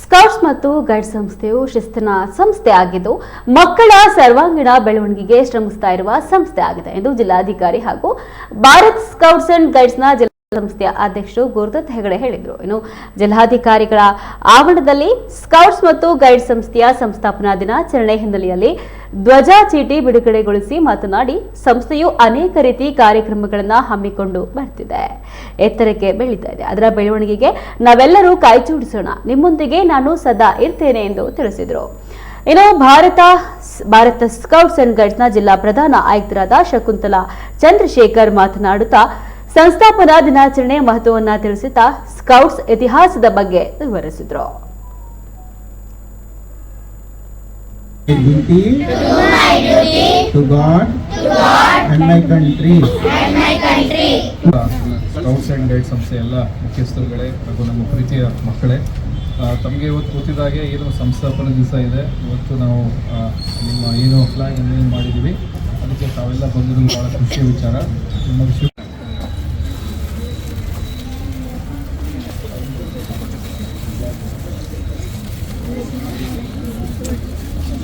Scouts ಮತ್ತು guide ಸಂಸ್ಥೆಯು ಶಿಸ್ತಿನ ಸಂಸ್ಥೆ ಆಗಿದ್ದು, ಮಕ್ಕಳ ಸರ್ವಾಂಗೀಣ ಬೆಳವಣಿಗೆಗೆ ಶ್ರಮಿಸ್ತಾ ಇರುವ ಸಂಸ್ಥೆ ಆಗಿದೆ ಎಂದು ಜಿಲ್ಲಾಧಿಕಾರಿ ಹಾಗೂ ಭಾರತ್ ಸ್ಕೌಟ್ಸ್ ಅಂಡ್ ಗೈಡ್ಸ್ನ ಜಿಲ್ಲಾ ಸಂಸ್ಥೆಯ ಅಧ್ಯಕ್ಷರು ಗುರುದತ್ ಹೆಗಡೆ ಹೇಳಿದರು. ಇನ್ನು ಜಿಲ್ಲಾಧಿಕಾರಿಗಳ ಆವರಣದಲ್ಲಿ ಸ್ಕೌಟ್ಸ್ ಮತ್ತು ಗೈಡ್ ಸಂಸ್ಥೆಯ ಸಂಸ್ಥಾಪನಾ ದಿನಾಚರಣೆ ಹಿನ್ನೆಲೆಯಲ್ಲಿ ಧ್ವಜ ಚೀಟಿ ಬಿಡುಗಡೆಗೊಳಿಸಿ ಮಾತನಾಡಿ ಸಂಸ್ಥೆಯು ಅನೇಕ ರೀತಿ ಕಾರ್ಯಕ್ರಮಗಳನ್ನು ಹಮ್ಮಿಕೊಂಡು ಬರ್ತಿದೆ. ಎತ್ತರಕ್ಕೆ ಬೆಳೀತಾ ಇದೆ. ಅದರ ಬೆಳವಣಿಗೆಗೆ ನಾವೆಲ್ಲರೂ ಕೈಜೋಡಿಸೋಣ ನಿಮ್ಮೊಂದಿಗೆ ನಾನು ಸದಾ ಇರ್ತೇನೆ ಎಂದು ತಿಳಿಸಿದರು. ಇನ್ನು ಭಾರತ ಭಾರತ ಸ್ಕೌಟ್ಸ್ ಅಂಡ್ ಗೈಡ್ಸ್ನ ಜಿಲ್ಲಾ ಪ್ರಧಾನ ಆಯುಕ್ತರಾದ ಶಕುಂತಲಾ ಚಂದ್ರಶೇಖರ್ ಮಾತನಾಡುತ್ತಾ, ಸಂಸ್ಥಾಪನಾ ದಿನಾಚರಣೆ ಮಹತ್ವವನ್ನ ತಿಳಿಸುತ್ತಾ ಸ್ಕೌಟ್ಸ್ ಇತಿಹಾಸದ ಬಗ್ಗೆ ವಿವರಿಸಿದರು. My duty to God, and my country. Scouts and guide ಸಂಸ್ಥೆ ಎಲ್ಲ ಮುಖ್ಯಸ್ಥರುಗಳೇ ಹಾಗೂ ನಮ್ಮ ಪ್ರೀತಿಯ ಮಕ್ಕಳೇ ತಮಗೆ ಇವತ್ತು ಗೊತ್ತಿದ್ದಾಗೆ ಏನು ಸಂಸ್ಥಾಪನಾ ದಿವಸ ಇದೆ ಇವತ್ತು ನಾವು ನಿಮ್ಮ ಏನು ಫ್ಲಾಗ್ ಏನು ಮಾಡಿದ್ದೀವಿ, ಅದಕ್ಕೆ ತಾವೆಲ್ಲ ಬಂದಿರೋದು ಭಾಳ ಖುಷಿಯ ವಿಚಾರ ನಿಮ್ಮ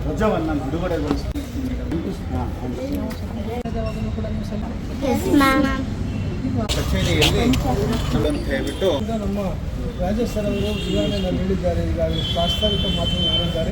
ಧ್ವಜವನ್ನು ಬಿಡುಗಡೆಗೊಳಿಸ್ತೀನಿ ಕಚೇರಿಯಲ್ಲಿ ಅಂತ ಹೇಳ್ಬಿಟ್ಟು ನಮ್ಮ ರಾಜ್ಯ ಸರ್ ವಿವರಣೆಯನ್ನು ನೀಡಿದ್ದಾರೆ ಈಗಾಗಲೇ ಪ್ರಾಸ್ತಾವಿಕ ಮಾತನ್ನು ಹೇಳಿದ್ದಾರೆ